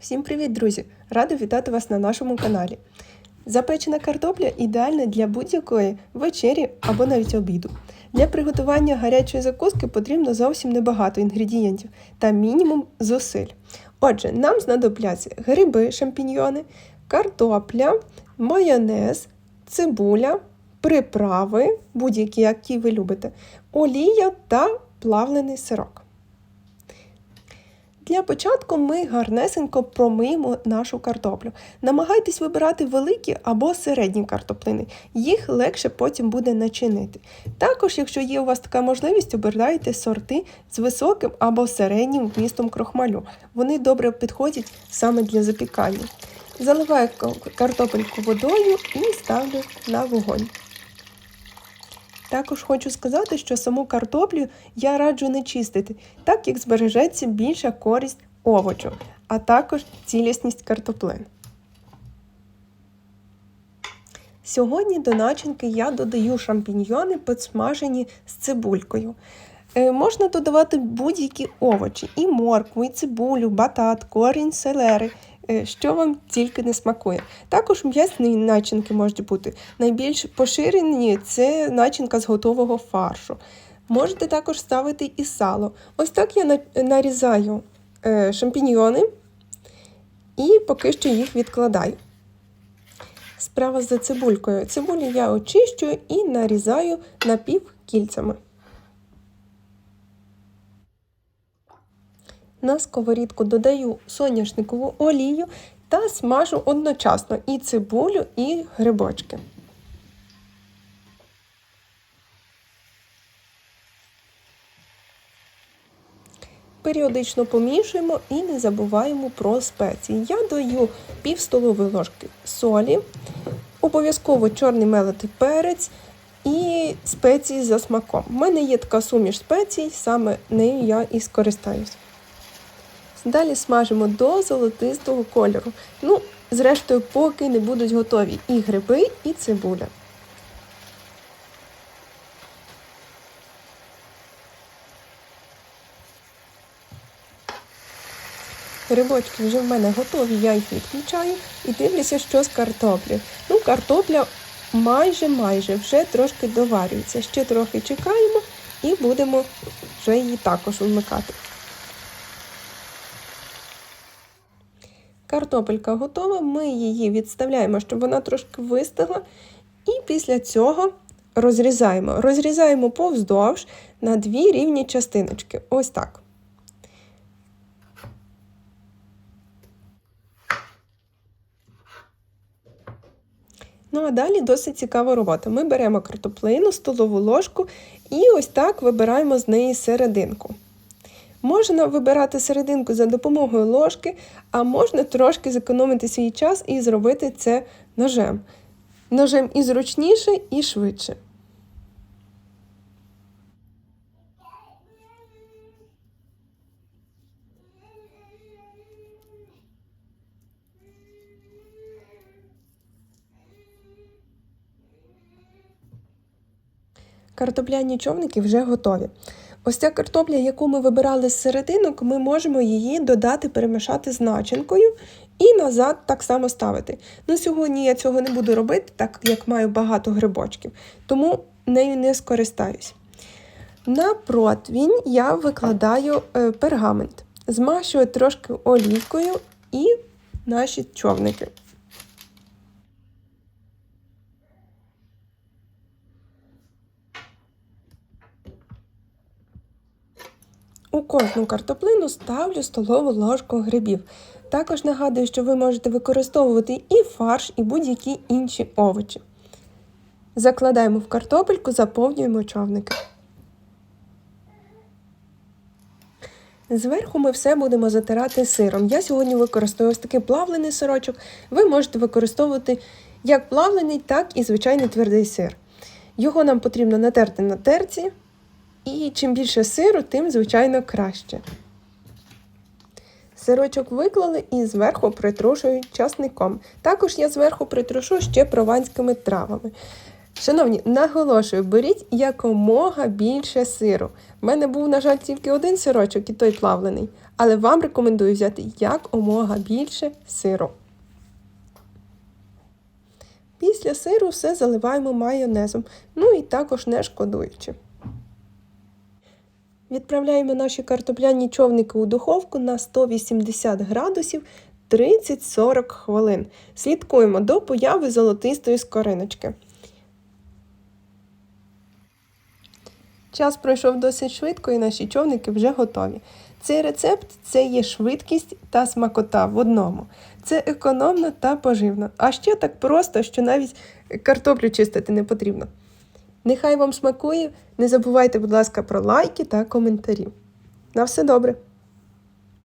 Всім привіт, друзі! Рада вітати вас на нашому каналі. Запечена картопля ідеальна для будь-якої вечері або навіть обіду. Для приготування гарячої закуски потрібно зовсім небагато інгредієнтів та мінімум зусиль. Отже, нам знадобляться гриби, шампіньйони, картопля, майонез, цибуля, приправи, будь-які, які ви любите, олія та плавлений сирок. Для початку ми гарнесенько промиємо нашу картоплю. Намагайтесь вибирати великі або середні картоплини, їх легше потім буде начинити. Також, якщо є у вас така можливість, обирайте сорти з високим або середнім вмістом крохмалю. Вони добре підходять саме для запікання. Заливаю картопельку водою і ставлю на вогонь. Також хочу сказати, що саму картоплю я раджу не чистити, так як збережеться більша користь овочу, а також цілісність картоплин. Сьогодні до начинки я додаю шампіньйони підсмажені з цибулькою. Е, можна додавати будь-які овочі: і моркву, і цибулю, батат, корінь, селери, що вам тільки не смакує. Також м'ясні начинки можуть бути. Найбільш поширені це начинка з готового фаршу. Можете також ставити і сало. Ось так я нарізаю е, шампіньйони і поки що їх відкладаю. Справа за цибулькою. Цибулю я очищую і нарізаю напівкільцями. На сковорідку додаю соняшникову олію та смажу одночасно і цибулю, і грибочки. Періодично помішуємо і не забуваємо про спеції. Я даю пів столової ложки солі, обов'язково чорний мелитий перець і спеції за смаком. У мене є така суміш спецій, саме нею я і скористаюсь. Далі смажимо до золотистого кольору. Ну, зрештою, поки не будуть готові і гриби, і цибуля. Грибочки вже в мене готові, я їх відключаю і дивлюся, що з картоплі. Ну, картопля майже-майже вже трошки доварюється. Ще трохи чекаємо і будемо вже її також вмикати. Картопелька готова, ми її відставляємо, щоб вона трошки вистигла. І після цього розрізаємо. Розрізаємо повздовж на дві рівні частиночки. Ось так. Ну, а далі досить цікава робота. Ми беремо картоплину, столову ложку і ось так вибираємо з неї серединку. Можна вибирати серединку за допомогою ложки, а можна трошки зекономити свій час і зробити це ножем. Ножем і зручніше, і швидше. Картопляні човники вже готові. Ось ця картопля, яку ми вибирали з серединок, ми можемо її додати, перемішати з начинкою і назад так само ставити. Ну, Сьогодні я цього не буду робити, так як маю багато грибочків, тому нею не скористаюсь. На противінь я викладаю е, пергамент, змащую трошки олійкою і наші човники. У кожну картоплину ставлю столову ложку грибів. Також нагадую, що ви можете використовувати і фарш, і будь-які інші овочі. Закладаємо в картопельку, заповнюємо човники. Зверху ми все будемо затирати сиром. Я сьогодні використовую ось такий плавлений сирочок. Ви можете використовувати як плавлений, так і звичайний твердий сир. Його нам потрібно натерти на терці. І чим більше сиру, тим, звичайно, краще. Сирочок виклали і зверху притрушую часником. Також я зверху притрушу ще прованськими травами. Шановні, наголошую, беріть якомога більше сиру. У мене був, на жаль, тільки один сирочок і той плавлений, але вам рекомендую взяти якомога більше сиру. Після сиру все заливаємо майонезом, ну і також не шкодуючи. Відправляємо наші картопляні човники у духовку на 180 градусів 30-40 хвилин. Слідкуємо до появи золотистої скориночки. Час пройшов досить швидко і наші човники вже готові. Цей рецепт це є швидкість та смакота в одному. Це економно та поживно. А ще так просто, що навіть картоплю чистити не потрібно. Нехай вам смакує. Не забувайте, будь ласка, про лайки та коментарі. На все добре!